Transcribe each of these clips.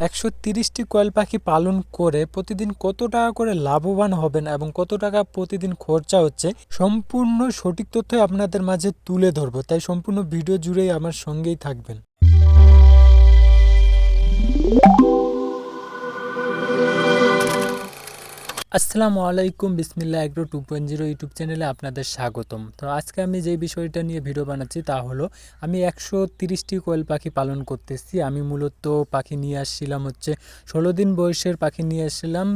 একশো তিরিশটি কোয়েল পাখি পালন করে প্রতিদিন কত টাকা করে লাভবান হবেন এবং কত টাকা প্রতিদিন খরচা হচ্ছে, সম্পূর্ণ সঠিক তথ্য আপনাদের মাঝে তুলে ধরবো। তাই সম্পূর্ণ ভিডিও জুড়েই আমার সঙ্গেই থাকবেন। আসসালামু আলাইকুম Bismillah agro two point zero YouTube চ্যানেলে আপনাদের স্বাগতম। তো আজকে আমি যেই বিষয়টা নিয়ে ভিডিও বানাচ্ছি তা হলো, আমি একশো তিরিশটি কোয়েল পাখি পালন করতেছি। আমি মূলত পাখি নিয়ে আসছিলাম হচ্ছে ষোলো দিন বয়সের পাখি নিয়ে আসছিলাম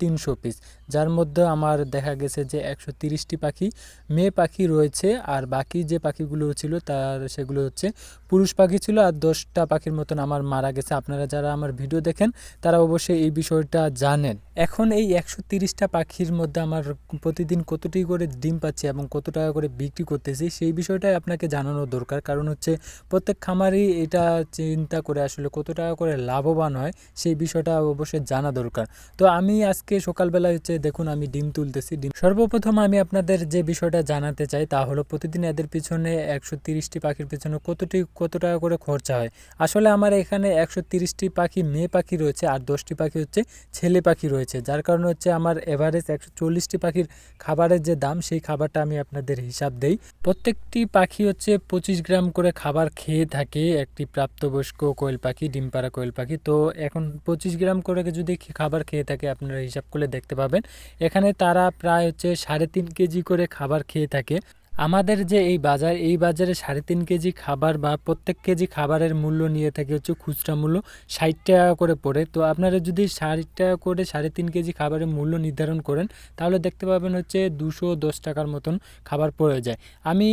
তিনশো পিস। যার মধ্যে আমার দেখা গেছে যে একশো তিরিশটি পাখি, মেয়ে পাখি রয়েছে আর বাকি যে পাখিগুলো ছিল তার, সেগুলো হচ্ছে পুরুষ পাখি ছিল আর দশটা পাখির মতন আমার মারা গেছে। আপনারা যারা আমার ভিডিও দেখেন, তারা অবশ্যই এই বিষয়টা জানেন। এখন এই একশো তিরিশটা পাখির মধ্যে আমার প্রতিদিন কতটি করে ডিম পাচ্ছি এবং কত টাকা করে বিক্রি করতেছি, সেই বিষয়টাই আপনাকে জানানো দরকার। কারণ হচ্ছে প্রত্যেক খামারই এটা চিন্তা করে আসলে কত টাকা করে লাভবান হয়, সেই বিষয়টা অবশ্যই জানা দরকার। তো আমি আজকে সকালবেলা হচ্ছে দেখুন আমি ডিম তুলতেছি, ডিম সর্বপ্রথম আমি আপনাদের যে বিষয়টা জানাতে চাই তা হলো প্রতিদিন এদের পিছনে একশো তিরিশটি পাখির পিছনে কতটি, কত টাকা করে খরচা হয়? আসলে আমার এখানে একশো তিরিশটি পাখি, মেয়ে পাখি রয়েছে আর দশটি পাখি হচ্ছে ছেলে পাখি রয়েছে। যার কারণে হচ্ছে আমার এভারেজ একশো চল্লিশটি পাখির খাবারের যে দাম, সেই খাবারটা আমি আপনাদের হিসাব দেই। প্রত্যেকটি পাখি হচ্ছে পঁচিশ গ্রাম করে খাবার খেয়ে থাকে একটি প্রাপ্তবয়স্ক কোয়েল পাখি, ডিমপাড়া কোয়েল পাখি। তো এখন পঁচিশ গ্রাম করে যদি খাবার খেয়ে থাকে, আপনারা হিসাব করলে দেখতে পাবেন। এখানে তারা প্রায় হচ্ছে সাড়ে তিন কেজি করে খাবার খেয়ে থাকে। আমাদের যে এই বাজার, এই বাজারে সাড়ে তিন কেজি খাবার বা প্রত্যেক কেজি খাবারের মূল্য নিয়ে থাকে হচ্ছে খুচরা মূল্য ষাট টাকা করে পড়ে। তো আপনারা যদি ষাট টাকা করে সাড়ে তিন কেজি খাবারের মূল্য নির্ধারণ করেন, তাহলে দেখতে পাবেন হচ্ছে দুশো দশ টাকার মতন খাবার পড়ে যায়। আমি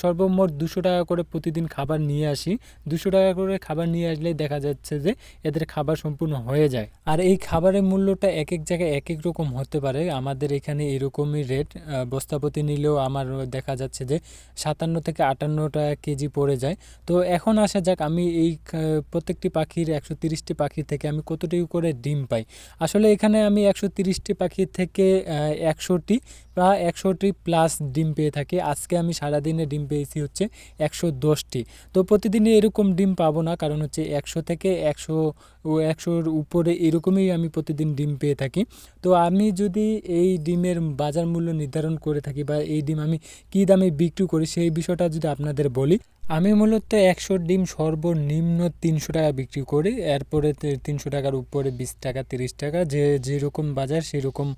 সর্বমোট দুশো টাকা করে প্রতিদিন খাবার নিয়ে আসি। দুশো টাকা করে খাবার নিয়ে আসলেই দেখা যাচ্ছে যে এদের খাবার সম্পূর্ণ হয়ে যায়। আর এই খাবারের মূল্যটা এক এক জায়গায় এক এক রকম হতে পারে। আমাদের এখানে এরকমই রেট বস্তাপতি নিলেও আমার দেখা যাচ্ছে যে সাতান্ন থেকে আটান্নটা কেজি পড়ে যায়। তো এখন আসা যাক আমি এই প্রত্যেকটি পাখির একশো তিরিশটি পাখি থেকে আমি কতটুকু করে ডিম পাই। আসলে এখানে আমি একশো তিরিশটি পাখি থেকে একশোটি বা একশোটি প্লাস ডিম পেয়ে থাকি। আজকে আমি সারাদিনে ডিম পেয়েছি হচ্ছে একশো দশটি। তো প্রতিদিনই এরকম ডিম পাবো না, কারণ হচ্ছে একশো থেকে একশো একশোর উপরে এরকমই আমি প্রতিদিন ডিম পেয়ে থাকি। তো আমি যদি এই ডিমের বাজার মূল্য নির্ধারণ করে থাকি বা এই ডিম আমি কী দামে বিক্রি করি, সেই বিষয়টা যদি আপনাদের বলি, আমি মূলত একশো ডিম সর্বনিম্ন তিনশো টাকা বিক্রি করি, এরপরে তিনশো টাকার উপরে বিশ টাকা, তিরিশ টাকা, যে যেরকম বাজার সেরকম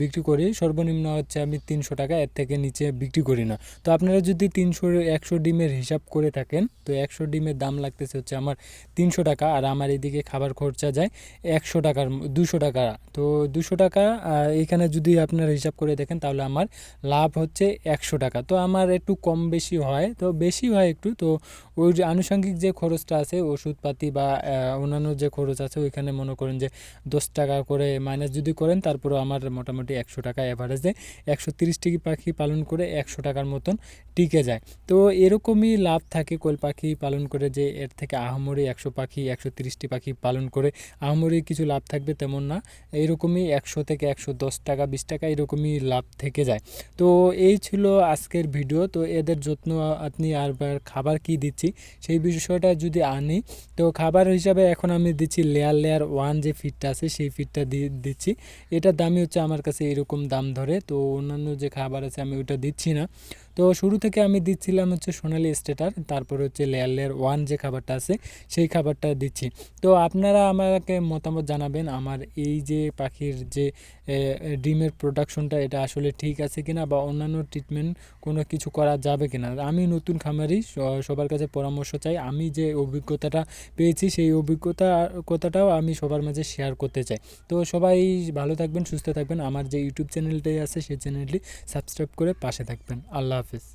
বিক্রি করি। সর্বনিম্ন হচ্ছে আমি তিনশো টাকা এর থেকে নিচে বিক্রি করি না। তো আপনারা যদি তিনশো, একশো ডিমের হিসাব করে থাকেন, তো একশো ডিমের দাম লাগতেছে হচ্ছে আমার তিনশো টাকা আর আমার এদিকে খাবার খরচা যায় একশো টাকার, দুশো টাকা। তো দুশো টাকা এখানে যদি আপনারা হিসাব করে দেখেন তাহলে আমার লাভ হচ্ছে একশো টাকা। তো আমার একটু কম বেশি হয়, তো বেশি হয় একটু। তো ওই যে আনুষঙ্গিক যে খরচটা আছে, ওষুধপাতি বা অন্যান্য যে খরচ আছে, ওইখানে মনে করেন যে দশ টাকা করে মাইনাস যদি করেন, তারপরেও আমার মোটামুটি একশো টাকা অ্যাভারেজে একশো তিরিশটি পাখি পালন করে একশো টাকার মতন টিকে যায়। তো এরকমই লাভ থাকে কোয়েল পাখি পালন করে যে এর থেকে আহামরি একশো পাখি, একশো তিরিশটি পাখি পালন করে আহামরি কিছু লাভ থাকবে তেমন না। এরকমই একশো থেকে একশো দশ টাকা, বিশ টাকা এরকমই লাভ থেকে যায়। তো এই ছিল আজকের ভিডিও। তো এদের যত্ন আপনি আর খাবার কি দিচ্ছি সেই বিষয়টা যদি আনি, তো খাবার হিসাবে এখন আমি দিচ্ছি লেয়ার লেয়ার ওয়ান যে ফিটটা আছে সেই ফিটটা দিয়ে দিচ্ছি। এটার দামই হচ্ছে আমার কাছে এরকম দাম ধরে। তো অন্যান্য যে খাবার আছে আমি ওটা দিচ্ছি না। তো শুরু থেকে আমি দিচ্ছিলাম হচ্ছে সোনালি স্টেটার, তারপর হচ্ছে লেয়ার লেয়ার ওয়ান যে খাবারটা আছে, সেই খাবারটা দিচ্ছি। তো আপনারা আমাকে মতামত জানাবেন, আমার এই যে পাখির যে ডিমের প্রোডাকশনটা এটা আসলে ঠিক আছে কিনা বা অন্যান্য ট্রিটমেন্ট কোনো কিছু করা যাবে কিনা? আমি নতুন খামারি সবার কাছে পরামর্শ চাই। আমি যে অভিজ্ঞতাটা পেয়েছি, সেই অভিজ্ঞতা, কথাটাও আমি সবার মাঝে শেয়ার করতে চাই। তো সবাই ভালো থাকবেন, সুস্থ থাকবেন। আমার যে ইউটিউব চ্যানেলটাই আছে, সেই চ্যানেলটি সাবস্ক্রাইব করে পাশে থাকবেন। আল্লাহ হাফিজ